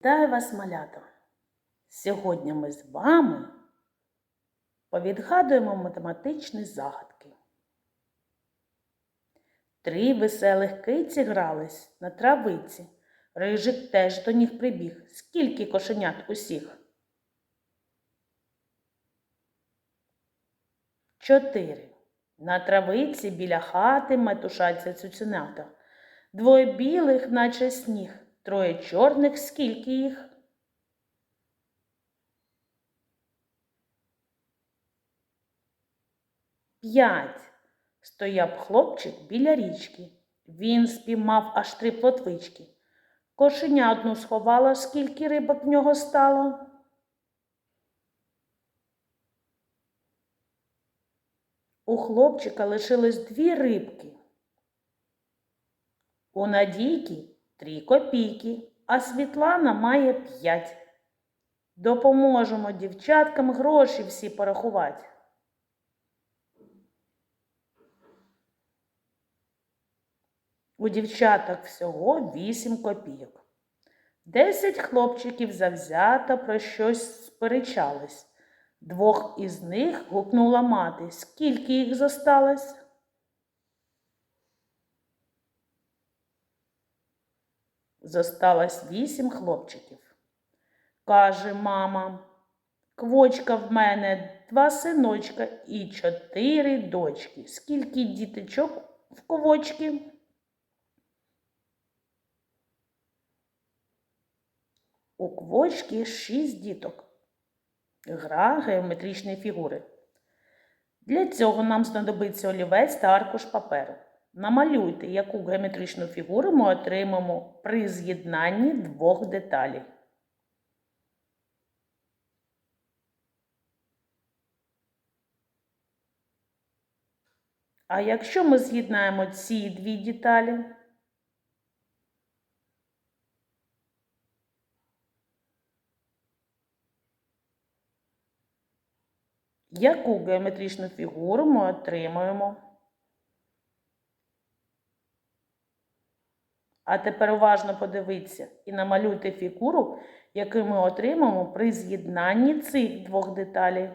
Вітаю вас, малята! Сьогодні ми з вами повідгадуємо математичні загадки. Три веселих киці грались на травиці. Рижик теж до них прибіг. Скільки кошенят усіх? Чотири. На травиці біля хати метушаться цуценята. Двоє білих, наче сніг, троє чорних, скільки їх? П'ять. Стояв хлопчик біля річки. Він спіймав аж три плотвички. Кошеня одну сховала, скільки рибок в нього стало. У хлопчика лишилось дві рибки. У Надійки три копійки, а Світлана має п'ять. Допоможемо дівчаткам гроші всі порахувати. У дівчаток всього вісім копійок. Десять хлопчиків завзято про щось сперечались. Двох із них гукнула мати. Скільки їх зосталось? Зосталось вісім хлопчиків. Каже мама, квочка в мене два синочка і чотири дочки. Скільки діточок в ковочки? У квочки шість діток. Гра геометричної фігури. Для цього нам знадобиться олівець та аркуш паперу. Намалюйте, яку геометричну фігуру ми отримаємо при з'єднанні двох деталей. А якщо ми з'єднаємо ці дві деталі? Яку геометричну фігуру ми отримаємо? А тепер уважно подивіться і намалюйте фігуру, яку ми отримаємо при з'єднанні цих двох деталей.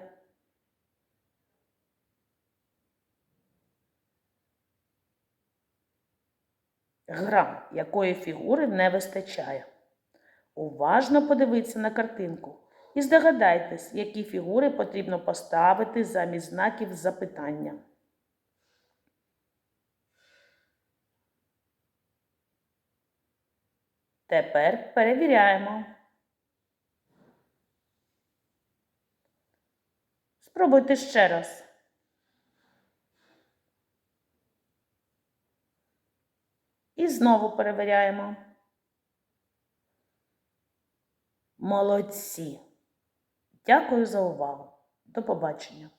Грам, якої фігури не вистачає. Уважно подивіться на картинку і здогадайтесь, які фігури потрібно поставити замість знаків запитання. Тепер перевіряємо. Спробуйте ще раз. І знову перевіряємо. Молодці! Дякую за увагу. До побачення!